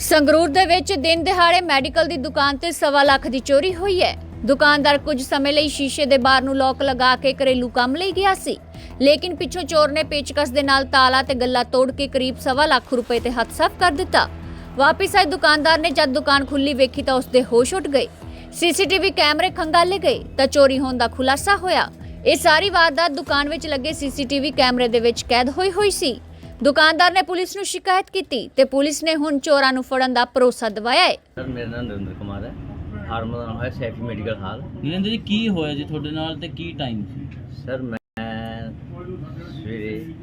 ਸੰਗਰੂਰ ਦੇ ਵਿੱਚ ਦਿਨ ਦਿਹਾੜੇ ਮੈਡੀਕਲ ਦੀ ਦੁਕਾਨ ਤੇ ਸਵਾ ਲੱਖ ਦੀ ਚੋਰੀ ਹੋਈ ਹੈ। ਦੁਕਾਨਦਾਰ ਕੁਝ ਸਮੇਂ ਲਈ ਸ਼ੀਸ਼ੇ ਦੇ ਬਾਰ ਨੂੰ ਲੋਕ ਲਗਾ ਕੇ ਘਰੇਲੂ ਕੰਮ ਲਈ ਗਿਆ ਸੀ। ਲੇਕਿਨ ਪਿੱਛੋਂ ਚੋਰ ਨੇ ਪੇਚਕਸ ਦੇ ਨਾਲ ਤਾਲਾ ਤੇ ਗੱਲਾ ਤੋੜ ਕੇ ਕਰੀਬ ਸਵਾ ਲੱਖ ਰੁਪਏ ਤੇ ਹੱਥ ਸਾਫ਼ ਕਰ ਦਿੱਤਾ। ਵਾਪਿਸ ਆਏ ਦੁਕਾਨਦਾਰ ਨੇ ਜਦ ਦੁਕਾਨ ਖੁੱਲੀ ਵੇਖੀ ਤਾਂ ਉਸਦੇ ਹੋਸ਼ ਉੱਡ ਗਏ। ਸੀਸੀਟੀਵੀ ਕੈਮਰੇ ਖੰਗਾਲੇ ਗਏ ਤਾਂ ਚੋਰੀ ਹੋਣ ਦਾ ਖੁਲਾਸਾ ਹੋਇਆ। ਇਹ ਸਾਰੀ ਵਾਰਦਾਤ ਦੁਕਾਨ ਵਿੱਚ ਲੱਗੇ ਸੀਸੀਟੀਵੀ ਕੈਮਰੇ ਦੇ ਵਿੱਚ ਕੈਦ ਹੋਈ ਹੋਈ ਸੀ। ਦੁਕਾਨਦਾਰ ਨੇ ਪੁਲਿਸ ਨੂੰ ਸ਼ਿਕਾਇਤ ਕੀਤੀ ਤੇ ਪੁਲਿਸ ਨੇ ਹੁਣ ਚੋਰਾਂ ਨੂੰ ਫੜਨ ਦਾ ਭਰੋਸਾ ਦਿਵਾਇਆ ਹੈ। ਸਰ ਮੇਰਾ ਨਾਮ ਨਰਿੰਦਰ ਕੁਮਾਰ ਹੈ। ਫਾਰਮ ਦਾ ਨਾਮ ਹੈ ਸੈਫੀ ਮੈਡੀਕਲ ਹਾਲ। ਨਰਿੰਦਰ ਜੀ ਕੀ ਹੋਇਆ ਜੀ ਤੁਹਾਡੇ ਨਾਲ ਤੇ ਕੀ ਟਾਈਮ ਸੀ? ਸਰ ਮੈਂ ਸਵੇਰੇ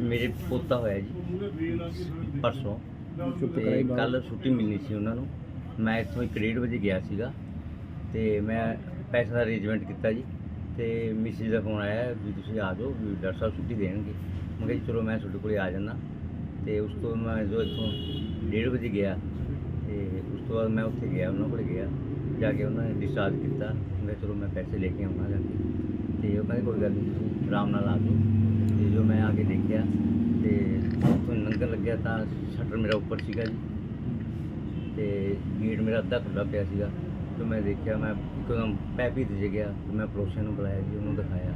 ਮੇਰੇ ਪੋਤਾ ਹੋਇਆ ਜੀ ਪਰਸੋਂ। ਤੇ ਕੱਲ ਛੁੱਟੀ ਮਿਲਣੀ ਸੀ ਉਹਨਾਂ ਨੂੰ। ਮੈਂ ਇੱਥੋਂ ਇੱਕ ਡੇਢ ਵਜੇ ਗਿਆ ਸੀਗਾ ਤੇ ਮੈਂ ਪੈਸੇ ਦਾ ਅਰੇਂਜਮੈਂਟ ਕੀਤਾ ਜੀ। ਤੇ ਮਿਸਿਸ ਦਾ ਫੋਨ ਆਇਆ ਵੀ ਤੁਸੀਂ ਆ ਜਾਓ ਵੀ ਡਾਕਟਰ ਸਾਹਿਬ ਛੁੱਟੀ ਦੇਣਗੇ। ਮੈਂ ਕਿਹਾ ਜੀ, ਚਲੋ ਮੈਂ ਤੁਹਾਡੇ ਕੋਲੇ ਆ ਜਾਂਦਾ। ਤੇ ਉਸ ਤੋਂ ਮੈਂ ਜੋ ਇੱਥੋਂ ਡੇਢ ਵਜੇ ਗਿਆ, ਤੇ ਉਸ ਤੋਂ ਬਾਅਦ ਮੈਂ ਉੱਥੇ ਗਿਆ, ਉਹਨਾਂ ਕੋਲ ਗਿਆ। ਜਾ ਕੇ ਉਹਨਾਂ ਨੇ ਡਿਸਚਾਰਜ ਕੀਤਾ। ਮੈਂ ਚਲੋ ਮੈਂ ਪੈਸੇ ਲੈ ਕੇ ਆਉਣਾ ਜਾ ਕੇ। ਤੇ ਉਹ ਕਹਿੰਦੇ, ਕੋਈ ਗੱਲ ਨਹੀਂ ਤੁਸੀਂ ਆਰਾਮ ਨਾਲ ਆ ਜਾਓ। ਤੇ ਜੋ ਮੈਂ ਆ ਕੇ ਦੇਖਿਆ, ਤੇ ਉੱਥੋਂ ਲੰਘਣ ਲੱਗਿਆ ਤਾਂ ਸ਼ਟਰ ਮੇਰਾ ਉੱਪਰ ਸੀਗਾ ਜੀ। ਤੇ ਗੇਟ ਮੇਰਾ ਅੱਧਾ ਖੁੱਲ੍ਹਾ ਪਿਆ ਸੀਗਾ। ਤੇ ਮੈਂ ਦੇਖਿਆ, ਮੈਂ ਇੱਕਦਮ ਪੈਪੀ ਤੇ ਗਿਆ, ਤੇ ਮੈਂ ਪੜੋਸੀਆਂ ਨੂੰ ਬੁਲਾਇਆ ਜੀ, ਉਹਨੂੰ ਦਿਖਾਇਆ।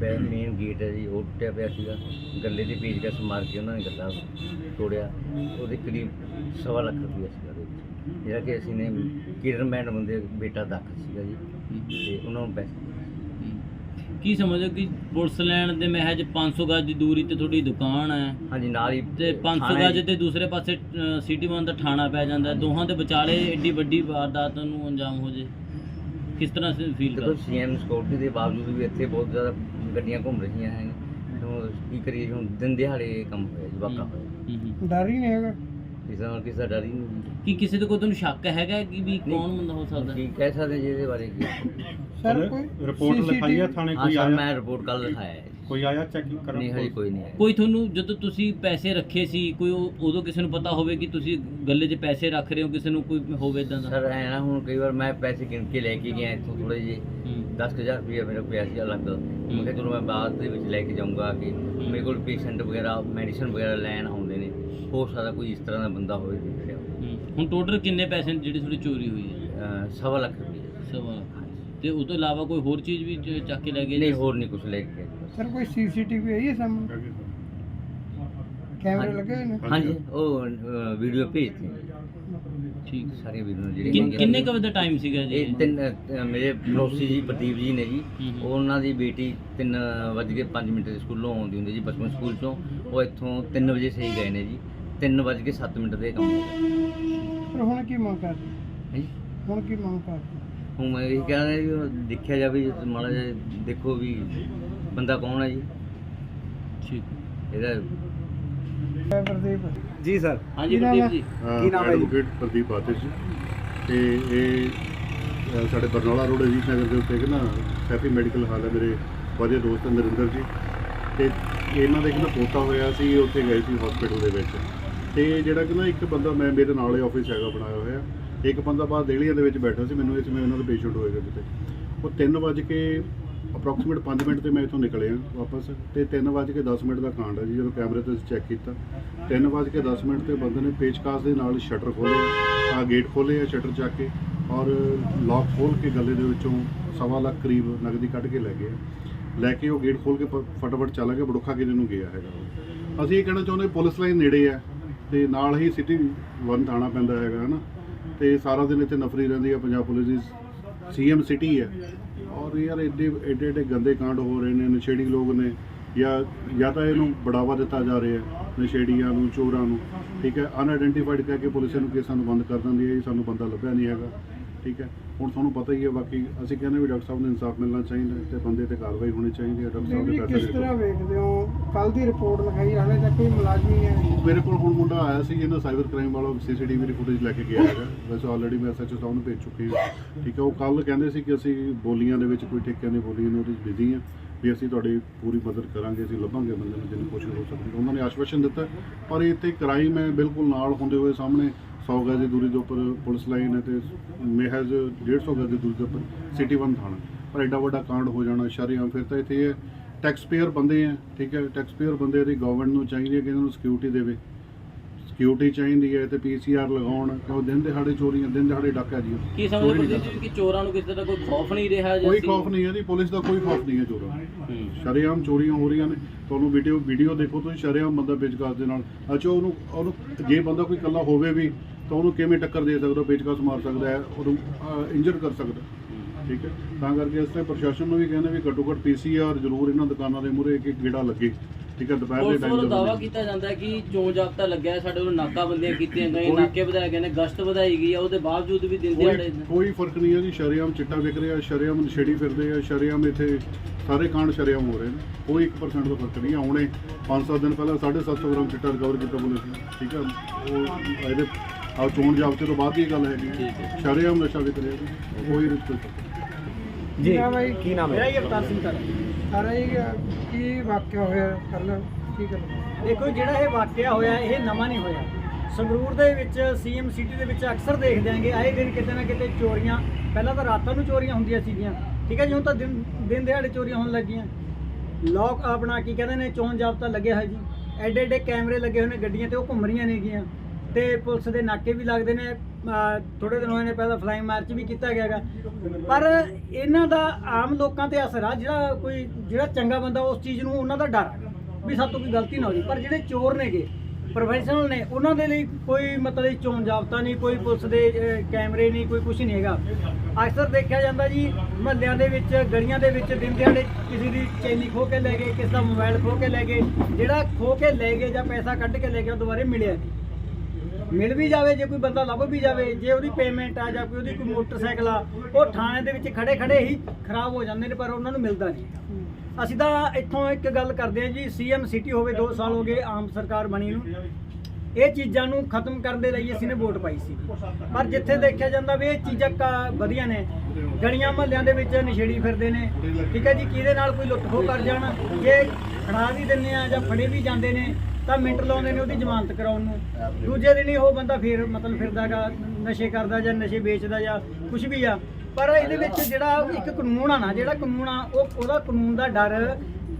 ਪੈ ਮੇਨ ਗੇਟ ਹੈ ਜੀ ਉਹ ਟੁੱਟਿਆ ਪਿਆ ਸੀਗਾ। ਗੱਲੇ ਦੇ ਪੇਚ ਕਸ ਮਾਰ ਕੇ ਉਹਨਾਂ ਨੇ ਗੱਲਾ ਤੋੜਿਆ। ਉਹਦੇ ਕਰੀਬ ਸਵਾ ਲੱਖ ਰੁਪਇਆ ਸੀਗਾ ਉਹਦੇ ਵਿੱਚ। ਜਿਹੜਾ ਕਿ ਅਸੀਂ ਨੇ ਕਿਰਨ ਮੈਡਮ ਦੇ ਬੇਟਾ ਦਾਖਲ ਸੀਗਾ ਜੀ ਤੇ ਉਹਨਾਂ ਨੂੰ ਪੈਸੇ ਕੀ ਸਮਝੋ ਕਿ ਪੁਲਿਸ ਲੈਣ ਦੇ ਮਹਿਜ 500 ਗਜ ਦੀ ਦੂਰੀ ਤੇ ਤੁਹਾਡੀ ਦੁਕਾਨ ਹੈ? ਹਾਂਜੀ ਨਾਲ ਹੀ ਤੇ 500 ਥਾਣੇ- ਗਜ ਤੇ ਦੂਸਰੇ ਪਾਸੇ ਸਿਟੀ ਵਨ ਦਾ ਥਾਣਾ ਪੈ ਜਾਂਦਾ। ਹੈ। ਦੋਹਾਂ ਦੇ ਵਿਚਾਲੇ ਏਡੀ ਵੱਡੀ ਵਾਰਦਾਤ ਨੂੰ ਅੰਜਾਮ ਹੋ ਜੇ। ਕਿਸ ਤਰ੍ਹਾਂ ਸੇ ਫੀਲ ਦੇਖੋ ਕਰ ਸੀਐਮ ਸਿਕਿਉਰਿਟੀ ਦੇ ਬਾਵਜੂਦ ਵੀ ਇੱਥੇ ਬਹੁਤ ਜ਼ਿਆਦਾ ਗੱਡੀਆਂ ਘੁੰਮ ਰਹੀਆਂ ਹਨ ਹੁਣ ਕੀ ਕਰੀਏ ਹੁਣ ਦਿਨ ਦਿਹਾੜੇ ਕੰਮ ਹੋਇਆ ਜੀ ਵਾਕਾ ਹੋਇਆ। ਹੂੰ, ਹੂੰ। ਡਰ ਹੀ ਨਹੀਂ ਹੈਗਾ। ਕਿਸੇ ਨਾਲ ਕਿਸੇ ਦਾ ਡਰ ਹੀ ਨਹੀਂ ਕੀ ਕਿਸੇ ਦੇ ਕੋਲ ਤੁਹਾਨੂੰ ਸ਼ੱਕ ਹੈਗਾ ਕਿ ਵੀ ਕੌਣ ਬੰਦਾ ਹੋ ਸਕਦਾ? ਕੀ ਕਹਿ ਸਕਦੇ ਜੀ ਇਹਦੇ ਬਾਰੇ ਕੀ? ਸਰ ਕੋਈ ਰਿਪੋਰਟ ਲਿਖਾਈ ਹੈ CCTV ਥਾਣੇ ਹਾਂ ਕੋਈ ਸਰ ਆਇਆ? ਮੈਂ ਰਿਪੋਰਟ ਕੱਲ ਲਿਖਾਇਆ ਹੈ। ਜੀ। ਕੋਈ ਆਇਆ ਚੈੱਕ ਕਰਨ ਨਹੀਂ ਹਜੇ ਕੋਈ? ਨਹੀਂ ਆਇਆ। ਕੋਈ ਤੁਹਾਨੂੰ ਜਦੋਂ ਤੁਸੀਂ ਪੈਸੇ ਰੱਖੇ ਸੀ ਕੋਈ ਉਹ- ਉਦੋਂ ਕਿਸੇ ਨੂੰ ਪਤਾ ਹੋਵੇ ਕਿ ਤੁਸੀਂ ਗੱਲੇ 'ਚ ਪੈਸੇ ਰੱਖ ਰਹੇ ਹੋ ਕਿਸੇ ਨੂੰ ਕੋਈ ਹੋਵੇ ਇਦਾਂ ਦਾ? ਸਰ ਐ ਨਾ ਹੁਣ ਕਈ ਵਾਰ ਮੈਂ ਪੈਸੇ ਗਿਣ ਕੇ ਲੈ ਕੇ ਗਿਆ ਇੱਥੋਂ ਥੋੜੇ ਜਿਹੇ। ਹੂੰ। 10000 ਰੁਪਏ ਮੇਰੇ ਕੋਲ ਪਿਆ ਸੀ ਅਲੱਗ। ਮੈਂ ਕਿਹਾ ਚਲੋ ਮੈਂ ਬਾਅਦ ਦੇ ਵਿੱਚ ਲੈ ਕੇ ਜਾਊਂਗਾ ਕਿ। ਮੇਰੇ ਕੋਲ ਪੇਸ਼ੈਂਟ ਵਗੈਰਾ ਮੈਡੀਸਨ ਵਗੈਰਾ ਲੈਣ ਆਉਂਦੇ ਨੇ। ਹੋ ਸਕਦਾ ਕੋਈ ਇਸ ਤਰ੍ਹਾਂ ਦਾ ਬੰਦਾ ਹੋਵੇ ਦੇਖ ਰਿਹਾ। ਹੋਵੇ। ਹੂੰ। ਹੁਣ ਟੋਟਲ ਕਿੰਨੇ ਪੈਸੇ ਨੇ ਜਿਹੜੀ ਤੁਹਾਡੀ ਚੋਰੀ ਹੋਈ ਹੈ? ਅਹ ਸਵਾ ਲੱਖ ਰੁਪਏ ਸਵਾ ਲੱਖ। ਤੇ ਉਹ ਤੋਂ ਇਲਾਵਾ ਕੋਈ ਹੋਰ ਚੀਜ਼ ਵੀ ਚ- ਚੱਕ ਕੇ ਲੈ ਗਏ ਨਹੀਂ ਹੋਰ ਨਹੀਂ ਕੁਝ ਲੈ ਕੇ। ਸਰ ਕੋਈ ਸੀਸੀਟੀਵੀ ਆਈ ਹੈ ਸਾਹਮਣੇ? ਕੈਮਰੇ। ਲੱਗੇ ਹੋਏ ਨੇ? ਹਾਂਜੀ ਉਹ ਵੀਡੀਓ ਭੇਜਤੀ ਠੀਕ ਸਾਰੀਆਂ ਵੀਡੀਓ ਕਿੰਨ- ਜਿਹੜੀਆਂ ਕਿੰਨੇ ਕੁ ਵਜੇ ਦਾ ਟਾਈਮ ਸੀਗਾ ਜੀ? ਇਹ ਤਿੰਨ ਮੇਰੇ ਪੜੋਸੀ ਜੀ ਪ੍ਰਦੀਪ ਜੀ ਨੇ ਜੀ। ਉਹਨਾਂ ਦੀ ਬੇਟੀ 3 ਵਜੇ ਕੇ 5 ਮਿੰਟ ਦੇ ਸਕੂਲੋਂ ਆਉਂਦੀ ਹੁੰਦੀ ਜੀ ਬਚਪਨ ਸਕੂਲ ਚੋਂ। ਉਹ ਇੱਥੋਂ 3 ਵਜੇ ਸਹੀ ਗਏ ਨੇ ਜੀ। 3 ਵਜੇ ਕੇ 7 ਮਿੰਟ ਦੇ ਕੰਮ ਪਰ ਹੁਣ ਕੀ ਮੰਗ ਕਰਦੇ? ਹੈ ਜੀ ਹੁਣ ਕੀ ਮੰਗ ਕਰਦੇ? ਹੁਣ ਮੈਂ ਇਹ ਕਹਿ ਰਿਹਾ ਉਹ ਦੇਖਿਆ ਜਾਵੇ ਜੀ, ਮਾੜਾ ਜਿਹਾ ਦੇਖੋ ਵੀ ਬੰਦਾ ਕੌਣ ਹੈ ਜੀ? ਠੀਕ। ਇਹਦਾ ਹੈ ਪ੍ਰਦੀਪ। ਜੀ ਸਰ। ਹਾਂਜੀ ਕੀ ਨਾਮ ਪ੍ਰਦੀਪ ਹੈ? ਜੀ। ਕੀ ਨਾਮ ਹੈ ਜੀ? ਐਡਵੋਕੇਟ ਪ੍ਰਦੀਪ ਬਾਤੇ ਜੀ। ਤੇ ਇਹ ਅ, ਸਾਡੇ ਬਰਨਾਲਾ ਰੋਡ ਅਜੀਤ ਨਗਰ ਦੇ ਉੱਤੇ ਇੱਕ ਨਾ ਸੈਫੀ ਮੈਡੀਕਲ ਹਾਲ ਹੈ ਮੇਰੇ ਵਧੀਆ ਦੋਸਤ ਨਰਿੰਦਰ ਜੀ। ਤੇ ਇਹਨਾਂ ਦਾ ਇੱਕ ਨਾ ਪੋਤਾ ਹੋਇਆ ਸੀ ਉੱਥੇ ਗਏ ਸੀ ਹਸਪੀਟਲ ਦੇ ਵਿੱਚ। ਤੇ ਜਿਹੜਾ ਕਿ ਨਾ ਇੱਕ ਬੰਦਾ ਮੈਂ ਮੇਰੇ ਨਾਲ ਹੀ ਆਫਿਸ ਹੈਗਾ ਬਣਾਇਆ ਹੋਇਆ। ਇੱਕ ਬੰਦਾ ਬਾਹਰ ਦੇਲੀਆਂ ਦੇ ਵਿੱਚ ਬੈਠਾ ਸੀ ਮੈਨੂੰ ਇਸ ਵਿੱਚ ਉਹਨਾਂ ਦਾ ਪੇਸ਼ੈਂਟ ਹੋਏਗਾ ਕਿਤੇ। ਉਹ 3 ਵਜੇ ਕੇ ਅਪਰੋਕਸੀਮੇਟ 5 ਮਿੰਟ ਤੇ ਮੈਂ ਇੱਥੋਂ ਨਿਕਲਿਆ ਵਾਪਸ ਤੇ 3 ਵਜੇ ਕੇ 10 ਮਿੰਟ ਦਾ ਕਾਂਡ ਹੈ ਜੀ, ਜਦੋਂ ਕੈਮਰੇ ਤੇ ਚੈੱਕ ਕੀਤਾ। 3 ਵਜੇ ਕੇ 10 ਮਿੰਟ ਤੇ ਬੰਦੇ ਨੇ ਪੇਚਕਾਸ ਦੇ ਨਾਲ ਸ਼ਟਰ ਖੋਲ੍ਹਿਆ ਆ ਗੇਟ ਖੋਲ੍ਹੇ ਆ ਸ਼ਟਰ ਚੱਕ ਕੇ ਔਰ ਲੌਕ ਖੋਲ ਕੇ ਗੱਲੇ ਦੇ ਵਿੱਚੋਂ ਸਵਾ ਲੱਖ ਕਰੀਬ ਨਗਦੀ ਕੱਢ ਕੇ ਲੈ ਗਏ ਲੈ ਕੇ ਉਹ ਗੇਟ ਖੋਲ ਕੇ ਫਟਾਫਟ ਚਲਾ ਗਿਆ, ਬੜੁੱਖਾ ਕਿਤੇ ਨੂੰ ਗਿਆ ਹੈਗਾ ਉਹ। ਅਸੀਂ ਇਹ ਕਹਿਣਾ ਚਾਹੁੰਦੇ ਪੁਲਿਸ ਲਾਈਨ ਨੇੜੇ ਆ ਤੇ ਨਾਲ ਹੀ ਸਿਟੀ ਵਨ ਥਾਣਾ ਪੈਂਦਾ ਹੈਗਾ, ਹਨਾ? ਤੇ ਸਾਰਾ ਦਿਨ ਇੱਥੇ ਨਫਰੀ ਰਹਿੰਦੀ ਆ, ਪੰਜਾਬ ਪੁਲਿਸ ਦੀ ਸੀਐਮ ਸਿਟੀ ਹੈ। ਔਰ ਯਾਰ ਐਡੇ ਐਡੇ ਐਡੇ ਗੰਦੇ ਕਾਂਡ ਹੋ ਰਹੇ ਨੇ, ਨਸ਼ੇੜੀ ਲੋਕ ਨੇ। ਜਾਂ ਜਾਂ ਤਾਂ ਇਹਨੂੰ ਬੜਾਵਾ ਦਿੱਤਾ ਜਾ ਰਿਹਾ ਹੈ, ਨਸ਼ੇੜੀਆਂ ਨੂੰ, ਚੋਰਾਂ ਨੂੰ। ਠੀਕ ਹੈ ਅਨਆਇਡੈਂਟੀਫਾਈਡ ਕਰਕੇ ਪੁਲਿਸ ਨੂੰ ਕੇਸਾਂ ਨੂੰ ਬੰਦ ਕਰ ਦਿੰਦੀ ਹੈ ਜੀ ਸਾਨੂੰ ਬੰਦਾ ਲੱਭਿਆ ਨਹੀਂ ਹੈਗਾ। ਠੀਕ ਹੈ। ਹੁਣ ਤੁਹਾਨੂੰ ਪਤਾ ਹੀ ਹੈ ਬਾਕੀ ਅਸੀਂ ਕਹਿੰਦੇ ਵੀ ਡਾਕਟਰ ਸਾਹਿਬ ਨੂੰ ਇਨਸਾਫ ਮਿਲਣਾ ਚਾਹੀਦਾ ਹੈ ਤੇ ਬੰਦੇ ਤੇ ਕਾਰਵਾਈ ਹੋਣੀ ਚਾਹੀਦੀ ਹੈ। ਡਾਕਟਰ ਸਾਹਿਬ ਦੇ ਕਿਸ ਪੈਸੇ ਤਰ੍ਹਾਂ ਵੇਖਦੇ ਹੋ? ਕੱਲ ਦੀ ਰਿਪੋਰਟ ਲਿਖਾਈ ਹਾਲੇ ਤੱਕ ਕੋਈ ਮੁਲਾਜ਼ਮ ਨਹੀਂ ਹੈ? ਮੇਰੇ ਕੋਲ ਹੁਣ ਮੁੰਡਾ ਆਇਆ ਸੀ ਇਹਨਾਂ ਸਾਈਬਰ ਕ੍ਰਾਈਮ ਵਾਲਾ ਸੀਸੀਟੀਵੀ ਦੀ ਫੁਟੇਜ ਲੈ ਕੇ ਗਿਆ ਹੈਗਾ। ਵੈਸੇ ਆਲਰੇਡੀ ਮੈਂ ਐਸਐਚਓ ਸਾਹਿਬ ਨੂੰ ਭੇਜ ਚੁੱਕੀ ਹਾਂ। ਠੀਕ ਹੈ ਉਹ ਕੱਲ ਕਹਿੰਦੇ ਸੀ ਕਿ ਅਸੀਂ ਬੋਲੀਆਂ ਦੇ ਵਿੱਚ ਕੋਈ ਠੇਕਿਆਂ ਦੀ ਬੋਲੀਆਂ ਨੇ ਉਹਦੇ ਵਿੱਚ ਬਿਜ਼ੀ ਹਾਂ। ਵੀ ਅਸੀਂ ਤੁਹਾਡੀ ਪੂਰੀ ਮਦਦ ਕਰਾਂਗੇ, ਅਸੀਂ ਲੱਭਾਂਗੇ ਬੰਦੇ ਨੂੰ ਜਿੰਨੀ ਕੋਸ਼ਿਸ਼ ਹੋ ਸਕਦੀ ਉਹਨਾਂ ਨੇ ਆਸ਼ਵਾਸਨ ਦਿੱਤਾ ਪਰ ਇੱਥੇ ਕ੍ਰਾਈਮ ਹੈ, ਬਿਲਕੁਲ ਨਾਲ ਹੁੰਦੇ ਹੋਏ ਸਾਹਮਣੇ 100 ਗਜ਼ ਦੀ ਦੂਰੀ ਦੇ ਉੱਪਰ ਪੁਲਿਸ ਲਾਈਨ ਹੈ ਤੇ ਮਹਿਜ਼ 150 ਗਜ਼ ਦੀ ਦੂਰੀ ਦੇ ਉੱਪਰ ਸਿਟੀ ਵਨ ਥਾਣਾ। ਪਰ ਐਡਾ ਵੱਡਾ ਕਾਂਡ ਹੋ ਜਾਣਾ ਸ਼ਰਿਆਂ ਫਿਰ ਤਾਂ ਇੱਥੇ ਇਹ ਟੈਕਸ ਪੇਅਰ ਬੰਦੇ ਆ ਠੀਕ ਹੈ ਟੈਕਸ ਪੇਅਰ ਬੰਦੇ ਦੀ ਗਵਰਨਮੈਂਟ ਨੂੰ ਚਾਹੀਦੀ ਹੈ ਕਿ ਇਹਨਾਂ ਨੂੰ ਸਿਕਿਉਰਿਟੀ ਦੇਵੇ। ਸਿਕਿਉਰਿਟੀ ਚਾਹੀਦੀ ਹੈ ਤੇ ਪੀਸੀਆਰ ਲਗਾਉਣ ਕਿਉਂ ਦਿਨ ਦਿਹਾੜੇ ਚੋਰੀਆਂ ਦਿਨ ਦਿਹਾੜੇ ਡਾਕਾ ਜੀ। ਕੀ ਸਮਝਦੇ ਤੁਸੀਂ ਕਿ ਚੋਰਾਂ ਨੂੰ ਕਿਸੇ ਦਾ ਕੋਈ ਖੌਫ ਨਹੀਂ ਰਿਹਾ ਜਾਂ ਕੋਈ ਖੌਫ ਨਹੀਂ ਹੈ ਜੀ ਪੁਲਿਸ ਦਾ ਕੋਈ ਖੌਫ ਨਹੀਂ ਹੈ ਚੋਰਾਂ। ਹੂੰ। ਸ਼ਰੇਆਮ ਚੋਰੀਆਂ ਹੋ ਰਹੀਆਂ ਨੇ। ਤੁਹਾਨੂੰ ਵੀਡੀਓ ਵੀਡੀਓ ਦੇਖੋ ਤੁਸੀਂ ਸ਼ਰੇਆਮ ਬੰਦਾ ਪੇਚਕਸ ਦੇ ਨਾਲ। ਅੱਛਾ ਉਹਨੂੰ ਉਹਨੂੰ ਜੇ ਬੰਦਾ ਕੋਈ ਇਕੱਲਾ ਹੋਵੇ ਵੀ ਤਾਂ ਉਹਨੂੰ ਕਿਵੇਂ ਟੱਕਰ ਦੇ ਸਕਦਾ ਪੇਚਕਸ ਮਾਰ ਸਕਦਾ ਹੈ ਉਹਨੂੰ ਇੰਜਰ ਕਰ ਸਕਦਾ। ਹੈ। ਠੀਕ ਹੈ? ਤਾਂ ਕਰਕੇ ਇਸ ਤੇ ਪ੍ਰਸ਼ਾਸਨ ਨੂੰ ਵੀ ਕਹਿੰਦੇ ਵੀ ਘੱਟੋ ਘੱਟ ਪੀਸੀਆਰ ਜ਼ਰੂਰ ਇਹਨਾਂ ਦੁਕਾਨਾਂ ਦੇ ਮੂਹਰੇ ਇੱਕ ਇੱਕ ਗੇੜਾ ਲੱਗੇ। ਠੀਕ ਹੈ ਦੁਪਹਿਰ ਦੇ ਪੁਲਿਸ ਟਾਈਮ ਵੱਲੋਂ ਦਾਵਾ ਕੀਤਾ ਜਾਂਦਾ ਹੈ ਕਿ ਚੋਣ ਜਾਬਤਾ ਲੱਗਿਆ ਹੈ, ਸਾਡੇ ਵੱਲੋਂ ਨਾਕਾਬੰਦੀਆਂ ਕੀਤੀਆਂ ਗਈਆਂ ਕੋਈ- ਨਾਕੇ ਵਧਾਏ ਗਏ ਨੇ ਗਸ਼ਤ ਵਧਾਈ ਗਈ ਹੈ ਉਹਦੇ ਬਾਵਜੂਦ ਵੀ ਦਿਨ ਦਿਹਾੜੇ ਕੋਈ ਕੋਈ ਫ਼ਰਕ ਨਹੀਂ ਹੈ ਜੀ ਸ਼ਰੇਆਮ ਚਿੱਟਾ ਵਿਕ ਰਿਹਾ ਸ਼ਰੇਆਮ ਨਸ਼ੇੜੀ ਫਿਰਦੇ ਆ ਸ਼ਰੇਆਮ ਇੱਥੇ ਸਾਰੇ ਕਾਂਡ ਸ਼ਰੇਆਮ ਹੋ ਰਹੇ ਨੇ। ਕੋਈ 1% ਦਾ ਫ਼ਰਕ ਨਹੀਂ ਹੁਣੇ 5-7 ਦਿਨ ਪਹਿਲਾਂ 750 ਗ੍ਰਾਮ ਚਿੱਟਾ ਰਿਕਵਰ ਕੀਤਾ ਪੁਲਿਸ ਨੇ ਠੀਕ ਹੈ। ਉਹ ਇਹਦੇ ਆ ਚੋਣ ਜਾਬਤੇ ਤੋਂ ਬਾਅਦ ਦੀ ਇਹ ਗੱਲ ਹੈਗੀ। ਸ਼ਰੇਆਮ ਨਸ਼ਾ ਵਿਕ ਰਿਹਾ ਜੀ ਕੋਈ ਰਿਸਕ ਜੀ। ਕੀ ਨਾਮ ਹੈ? ਮੇਰਾ ਹੀ ਅਵਤਾਰ ਸਿੰਘ ਕਰ ਸਾਰਾ ਹੀ ਕੀ ਵਾਕਿਆ ਹੋਇਆ? ਪਹਿਲਾਂ ਕੀ ਗੱਲ ਦੇਖੋ ਜਿਹੜਾ ਇਹ ਵਾਕਿਆ ਹੋਇਆ ਇਹ ਨਵਾਂ ਨਹੀਂ ਹੋਇਆ। ਸੰਗਰੂਰ ਦੇ ਵਿੱਚ ਸੀਐਮ ਸਿਟੀ ਦੇ ਵਿੱਚ ਅਕਸਰ ਦੇਖਦੇ ਆਂਗੇ ਆਏ ਦਿਨ ਕਿਤੇ ਨਾ ਕਿਤੇ ਚੋਰੀਆਂ ਪਹਿਲਾਂ ਤਾਂ ਰਾਤਾਂ ਨੂੰ ਚੋਰੀਆਂ ਹੁੰਦੀਆਂ ਸੀਗੀਆਂ। ਠੀਕ ਹੈ ਜੀ ਹੁਣ ਤਾਂ ਦਿਨ ਦਿਨ ਦਿਹਾੜੇ ਚੋਰੀਆਂ ਹੋਣ ਲੱਗੀਆਂ। ਲੋਕ ਆਪਣਾ ਕੀ ਕਹਿੰਦੇ ਨੇ ਚੋਣ ਜਾਬਤਾ ਲੱਗਿਆ ਹੈ ਜੀ। ਐਡੇ ਐਡੇ ਕੈਮਰੇ ਲੱਗੇ ਹੋਏ ਨੇ ਗੱਡੀਆਂ ਤੇ ਉਹ ਘੁੰਮ ਰਹੀਆਂ ਨੇਗੀਆਂ। ਤੇ ਪੁਲਿਸ ਦੇ ਨਾਕੇ ਵੀ ਲੱਗਦੇ ਨੇ ਥੋੜੇ ਦਿਨ ਹੋਏ ਨੇ, ਪਹਿਲਾਂ ਫਲਾਈਂਗ ਮਾਰਚ ਵੀ ਕੀਤਾ ਗਿਆ ਗਾ ਪਰ ਇਹਨਾਂ ਦਾ ਆਮ ਲੋਕਾਂ ਤੇ ਅਸਰ ਆ, ਜਿਹੜਾ ਕੋਈ, ਜਿਹੜਾ ਚੰਗਾ ਬੰਦਾ ਉਸ ਚੀਜ਼ ਨੂੰ, ਉਹਨਾਂ ਦਾ ਡਰ ਵੀ ਸਾਡੇ ਤੋਂ ਕੋਈ ਗਲਤੀ ਨਾ ਹੋ ਜਾਵੇ। ਪਰ ਜਿਹੜੇ ਚੋਰ ਨੇਗੇ ਪ੍ਰੋਫੈਸ਼ਨਲ ਨੇ, ਉਹਨਾਂ ਦੇ ਲਈ ਕੋਈ ਮਤਲਬ ਚੋਣ ਜਾਬਤਾ ਨਹੀਂ, ਕੋਈ ਪੁਲਿਸ ਦੇ ਕੈਮਰੇ ਨਹੀਂ, ਕੋਈ ਕੁਝ ਨਹੀਂ ਹੈਗਾ। ਅਕਸਰ ਦੇਖਿਆ ਜਾਂਦਾ ਜੀ, ਮਹੱਲਿਆਂ ਦੇ ਵਿੱਚ, ਗਲੀਆਂ ਦੇ ਵਿੱਚ ਦਿਨ ਦਿਹਾੜੇ ਕਿਸੇ ਦੀ ਚੈਨੀ ਖੋ ਕੇ ਲੈ ਗਏ, ਕਿਸੇ ਦਾ ਮੋਬਾਈਲ ਖੋ ਕੇ ਲੈ ਗਏ। ਜਿਹੜਾ ਖੋ ਕੇ ਲੈ ਗਏ ਜਾਂ ਪੈਸਾ ਕੱਢ ਕੇ ਲੈ ਗਏ, ਉਹ ਦੁਬਾਰੇ ਮਿਲਿਆ ਨਹੀਂ। ਮਿਲ ਵੀ ਜਾਵੇ ਜੇ ਕੋਈ ਬੰਦਾ ਲੱਭ ਵੀ ਜਾਵੇ ਜੇ ਉਹਦੀ ਪੇਮੈਂਟ ਆ ਜਾਂ ਕੋਈ ਉਹਦੀ ਕੋਈ ਮੋਟਰਸਾਈਕਲ ਆ ਉਹ ਥਾਣੇ ਦੇ ਵਿੱਚ ਖੜੇ ਖੜੇ ਹੀ ਖਰਾਬ ਹੋ ਜਾਂਦੇ ਨੇ ਪਰ ਉਹਨਾਂ ਨੂੰ ਮਿਲਦਾ ਨਹੀਂ। ਅਸੀਂ ਤਾਂ ਇੱਥੋਂ ਇੱਕ ਗੱਲ ਕਰਦੇ ਹਾਂ ਜੀ ਸੀਐਮ ਸਿਟੀ ਹੋਵੇ 2 ਸਾਲ ਹੋ ਗਏ ਆਮ ਸਰਕਾਰ ਬਣੀ ਨੂੰ। ਇਹ ਚੀਜ਼ਾਂ ਨੂੰ ਖਤਮ ਕਰਨ ਦੇ ਲਈ ਅਸੀਂ ਨੇ ਵੋਟ ਪਾਈ ਸੀ। ਪਰ ਜਿੱਥੇ ਦੇਖਿਆ ਜਾਂਦਾ ਵੀ ਇਹ ਚੀਜ਼ਾਂ ਵਧੀਆ ਨੇ ਗਲੀਆਂ ਮਹੱਲਿਆਂ ਦੇ ਵਿੱਚ ਨਸ਼ੇੜੀ ਫਿਰਦੇ ਨੇ। ਠੀਕ ਹੈ ਜੀ ਕਿਹਦੇ ਨਾਲ ਕੋਈ ਲੁੱਟ ਖੋਹ ਕਰ ਜਾਣ ਜੇ ਖੜਾ ਵੀ ਦਿੰਨੇ ਆ ਜਾਂ ਫੜੇ ਵੀ ਜਾਂਦੇ ਨੇ ਤਾਂ ਮਿੰਟ ਲਾਉਂਦੇ ਨੇ ਉਹਦੀ ਜ਼ਮਾਨਤ ਕਰਾਉਣ ਨੂੰ। ਦੂਜੇ ਦਿਨ ਹੀ ਉਹ ਬੰਦਾ ਫੇਰ ਮਤਲਬ ਫਿਰਦਾਗਾ ਨਸ਼ੇ ਕਰਦਾ ਜਾਂ ਨਸ਼ੇ ਵੇਚਦਾ ਜਾਂ ਕੁਝ ਵੀ ਆ। ਪਰ ਇਹਦੇ ਵਿੱਚ ਜਿਹੜਾ ਇੱਕ ਕਾਨੂੰਨ ਆ ਨਾ ਜਿਹੜਾ ਕਾਨੂੰਨ ਆ ਉਹ ਉਹਦਾ ਕਾਨੂੰਨ ਦਾ ਡਰ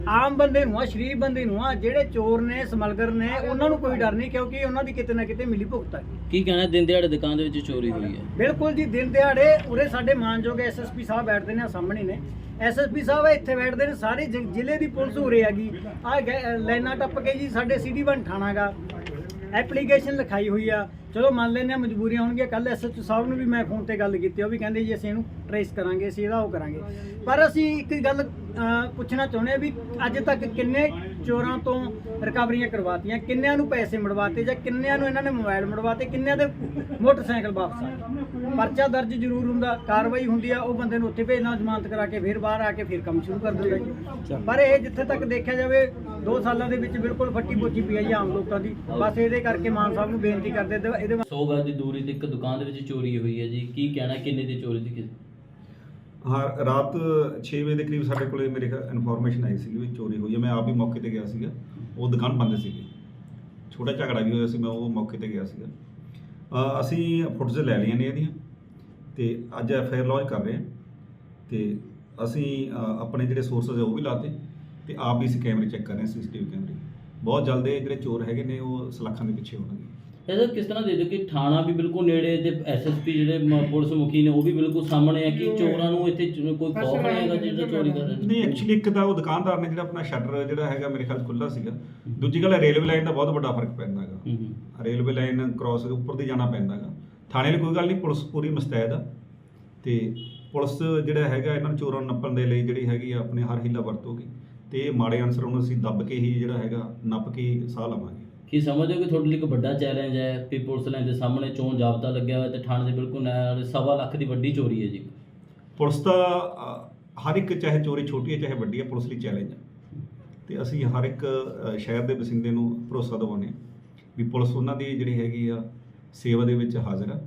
ਆਮ ਬੰਦੇ ਨੂੰ ਆ ਸ਼ਰੀਫ ਬੰਦੇ ਨੂੰ ਆ ਜਿਹੜੇ ਚੋਰ ਨੇ ਸਮਗਲਰ ਨੇ ਉਹਨਾਂ ਨੂੰ ਕੋਈ ਡਰ ਨਹੀਂ ਕਿਉਂਕਿ ਉਹਨਾਂ ਦੀ ਕਿਤੇ ਨਾ ਕਿਤੇ ਮਿਲੀ ਭੁਗਤ ਹੈ ਕੀ ਕਹਿਣਾ ਦਿਨ ਦਿਹਾੜੇ ਦੁਕਾਨ ਦੇ ਵਿੱਚ ਚੋਰੀ ਹੋਈ ਹੈ? ਬਿਲਕੁਲ ਜੀ ਦਿਨ ਦਿਹਾੜੇ ਉਰੇ ਸਾਡੇ ਮਾਨਯੋਗ ਐਸਐਸਪੀ ਸਾਹਿਬ ਬੈਠਦੇ ਨੇ ਸਾਹਮਣੇ ਨੇ। ਐਸਐਸਪੀ ਸਾਹਿਬ ਇੱਥੇ ਬੈਠਦੇ ਨੇ ਸਾਰੇ ਜ਼ਿਲ੍ਹੇ ਦੀ ਪੁਲਿਸ ਉਰੇ ਹੈਗੀ ਆ ਲਾਈਨਾਂ ਟੱਪ ਕੇ ਜੀ ਸਾਡੇ ਸਿਟੀ ਵਨ ਥਾਣਾਗਾ ਐਪਲੀਕੇਸ਼ਨ ਲਿਖਾਈ ਹੋਈ ਆ। ਚਲੋ ਮੰਨ ਲੈਂਦੇ ਆ ਮਜਬੂਰੀਆਂ ਹੋਣਗੀਆਂ ਕੱਲ ਐਸਐਚਓ ਸਾਹਿਬ ਨੂੰ ਵੀ ਮੈਂ ਫੋਨ ਤੇ ਗੱਲ ਕੀਤੀ ਉਹ ਵੀ ਕਹਿੰਦੇ ਜੀ ਅਸੀਂ ਇਹਨੂੰ ਟਰੇਸ ਕਰਾਂਗੇ ਅਸੀਂ ਇਹਦਾ ਉਹ ਕਰਾਂਗੇ। ਪਰ ਅਸੀਂ ਇੱਕ ਗੱਲ ਪੁੱਛਣਾ ਚਾਹੁੰਦੇ ਆ ਵੀ ਅੱਜ ਤੱਕ ਕਿੰਨੇ ਚੋਰਾਂ ਤੋਂ ਰਿਕਵਰੀਆਂ ਕਰਵਾਤੀਆਂ ਕਿੰਨਿਆਂ ਨੂੰ ਪੈਸੇ ਮੜਵਾਤੇ ਜਾਂ ਕਿੰਨਿਆਂ ਨੂੰ ਇਹਨਾਂ ਨੇ ਮੋਬਾਈਲ ਮੜਵਾਤੇ ਕਿੰਨਿਆਂ ਦੇ ਮੋਟਰਸਾਈਕਲ ਵਾਪਸ ਆਏ ਪਰਚਾ ਦਰਜ ਜ਼ਰੂਰ ਹੁੰਦਾ ਕਾਰਵਾਈ ਹੁੰਦੀ ਆ ਉਹ ਬੰਦੇ ਨੂੰ ਉੱਥੇ ਭੇਜਣਾ ਜ਼ਮਾਨਤ ਕਰਾ ਕੇ ਫਿਰ ਬਾਹਰ ਆ ਕੇ ਫਿਰ ਕੰਮ ਸ਼ੁਰੂ ਕਰ ਦਿੰਦਾ ਜੀ। ਪਰ ਇਹ ਜਿੱਥੇ ਤੱਕ ਦੇਖਿਆ ਜਾਵੇ 2 ਸਾਲਾਂ ਦੇ ਵਿੱਚ ਬਿਲਕੁਲ ਫੱਟੀ ਪੋਚੀ ਪਈ ਆ ਜੀ ਆਮ ਲੋਕਾਂ ਦੀ। ਬਸ ਇਹਦੇ ਕਰਕੇ ਮਾਨ ਸਾਹਿਬ ਨੂੰ ਬੇਨਤੀ ਕਰਦੇ ਇਹਦੇ 100 ਗਜ਼ ਦੀ ਦੂਰੀ ਤੇ ਇੱਕ ਦੁਕਾਨ ਦੇ ਵਿੱਚ ਚੋਰੀ ਹੋਈ ਹੈ ਜੀ। ਕੀ ਕਹਿਣਾ ਕਿੰਨੇ ਦੀ ਚੋਰੀ ਦੀ ਕਿਸ- ਹਾਂ ਰਾਤ 6 ਵਜੇ ਦੇ ਕਰੀਬ ਸਾਡੇ ਕੋਲੇ ਮੇਰੇ ਇਨਫੋਰਮੇਸ਼ਨ ਆਈ ਸੀ ਵੀ ਚੋਰੀ ਹੋਈ ਹੈ। ਮੈਂ ਆਪ ਹੀ ਮੌਕੇ ਤੇ ਗਿਆ ਸੀਗਾ। ਉਹ ਦੁਕਾਨ ਬੰਦ ਸੀਗੀ। ਛੋਟਾ ਝਗੜਾ ਵੀ ਹੋਇਆ ਸੀ ਮੈਂ ਉਹ ਮੌਕੇ ਤੇ ਗਿਆ ਸੀਗਾ। ਅ, ਅਸੀਂ ਫੁਟੇਜ ਲੈ ਲਈਆਂ ਨੇ ਇਹਦੀਆਂ ਤੇ ਅੱਜ ਐਫ ਆਈ ਆਰ ਲੌਂਚ ਕਰ ਰਹੇ ਹਾਂ। ਤੇ ਅਸੀਂ ਅ, ਆਪਣੇ ਜਿਹੜੇ ਸੋਰਸਸ ਹੈ ਉਹ ਵੀ ਲਾਤੇ ਤੇ ਆਪ ਵੀ ਅਸੀਂ ਕੈਮਰੇ ਚੈੱਕ ਕਰ ਰਹੇ ਹਾਂ ਸੀਸੀਟੀਵੀ ਕੈਮਰੇ। ਬਹੁਤ ਜਲਦ ਇਹ ਜਿਹੜੇ ਚੋਰ ਹੈਗੇ ਨੇ ਉਹ ਸਲਾਖਾਂ ਦੇ ਪਿੱਛੇ ਹੋਣਗੇ। ਇਹਦਾ ਕਿਸ ਤਰ੍ਹਾਂ ਦੇ ਦਿਓ ਕਿ ਥਾਣਾ ਵੀ ਬਿਲਕੁਲ ਨੇੜੇ ਤੇ ਐਸਐਸਪੀ ਜਿਹੜੇ ਮ- ਪੁਲਿਸ ਮੁਖੀ ਨੇ ਉਹ ਵੀ ਬਿਲਕੁਲ ਸਾਹਮਣੇ ਆ ਕਿ ਚੋਰਾਂ ਨੂੰ ਇੱਥੇ ਚ- ਕੋਈ ਖੌਫ ਨਹੀਂ ਹੈਗਾ ਜਿਹੜਾ ਚੋਰੀ ਕਰ ਰਹੇ ਨੇ ਨਹੀਂ ਐਕਚੁਅਲੀ ਇੱਕ ਤਾਂ ਉਹ ਦੁਕਾਨਦਾਰ ਨੇ ਜਿਹੜਾ ਆਪਣਾ ਸ਼ਟਰ ਜਿਹੜਾ ਹੈਗਾ ਮੇਰੇ ਖਿਆਲ ਖੁੱਲਾ ਸੀਗਾ। ਦੂਜੀ ਗੱਲ ਰੇਲਵੇ ਲਾਈਨ ਦਾ ਬਹੁਤ ਵੱਡਾ ਫ਼ਰਕ ਪੈਂਦਾ ਹੈਗਾ। ਹੂੰ ਹੂੰ। ਰੇਲਵੇ ਲਾਈਨ ਕ੍ਰਾਸ ਉੱਪਰ ਦੀ ਜਾਣਾ ਪੈਂਦਾ ਹੈਗਾ। ਥਾਣੇ ਲਈ ਕੋਈ ਗੱਲ ਨਹੀਂ ਪੁਲਿਸ ਪੂਰੀ ਮੁਸਤੈਦ ਆ। ਤੇ ਪੁਲਿਸ ਜਿਹੜਾ ਹੈਗਾ ਇਹਨਾਂ ਨੂੰ ਚੋਰਾਂ ਨੂੰ ਨੱਪਣ ਦੇ ਲਈ ਜਿਹੜੀ ਹੈਗੀ ਆ ਆਪਣੇ ਹਰ ਹੀਲਾ ਵਰਤੋਗੀ। ਤੇ ਇਹ ਮਾੜੇ ਅਨਸਰ ਨੂੰ ਅਸੀਂ ਦੱਬ ਕੇ ਹੀ ਜਿਹੜਾ ਹੈਗਾ ਨੱਪ ਕੇ ਹੀ ਸਾਹ ਲਵਾਂਗੇ। ਕੀ ਸਮਝਦੇ ਹੋ ਕਿ ਤੁਹਾਡੇ ਲਈ ਇੱਕ ਵੱਡਾ ਚੈਲੰਜ ਹੈ? ਵੀ ਪੁਲਿਸ ਲਾਈਨ ਦੇ ਸਾਹਮਣੇ ਚੋਣ ਜਾਬਤਾ ਲੱਗਿਆ ਹੋਇਆ ਤੇ ਥਾਣੇ ਦੇ ਬਿਲਕੁਲ ਨਾਲ ਸਵਾ ਲੱਖ ਦੀ ਵੱਡੀ ਚੋਰੀ ਹੈ ਜੀ। ਪੁਲਿਸ ਦਾ ਅ, ਹਰ ਇੱਕ ਚਾਹੇ ਚੋਰੀ ਛੋਟੀ ਹੈ ਚਾਹੇ ਵੱਡੀ ਹੈ ਪੁਲਿਸ ਲਈ ਚੈਲੰਜ ਹੈ। ਤੇ ਅਸੀਂ ਹਰ ਇੱਕ ਅ, ਸ਼ਹਿਰ ਦੇ ਵਸਿੰਦੇ ਨੂੰ ਭਰੋਸਾ ਦਿਵਾਉਂਦੇ ਹਾਂ ਵੀ ਪੁਲਿਸ ਉਹਨਾਂ ਦੀ ਜਿਹੜੀ ਹੈਗੀ ਆ ਸੇਵਾ ਦੇ ਵਿੱਚ ਹਾਜ਼ਰ ਆ।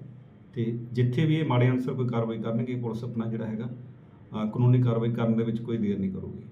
ਤੇ ਜਿੱਥੇ ਵੀ ਇਹ ਮਾੜੇ ਅਨਸਰ ਕੋਈ ਕਾਰਵਾਈ ਕਰਨਗੇ ਪੁਲਿਸ ਆਪਣਾ ਜਿਹੜਾ ਹੈਗਾ ਅ, ਕਾਨੂੰਨੀ ਕਾਰਵਾਈ ਕਰਨ ਦੇ ਵਿੱਚ ਕੋਈ ਦੇਰ ਨਹੀਂ ਕਰੂਗੀ।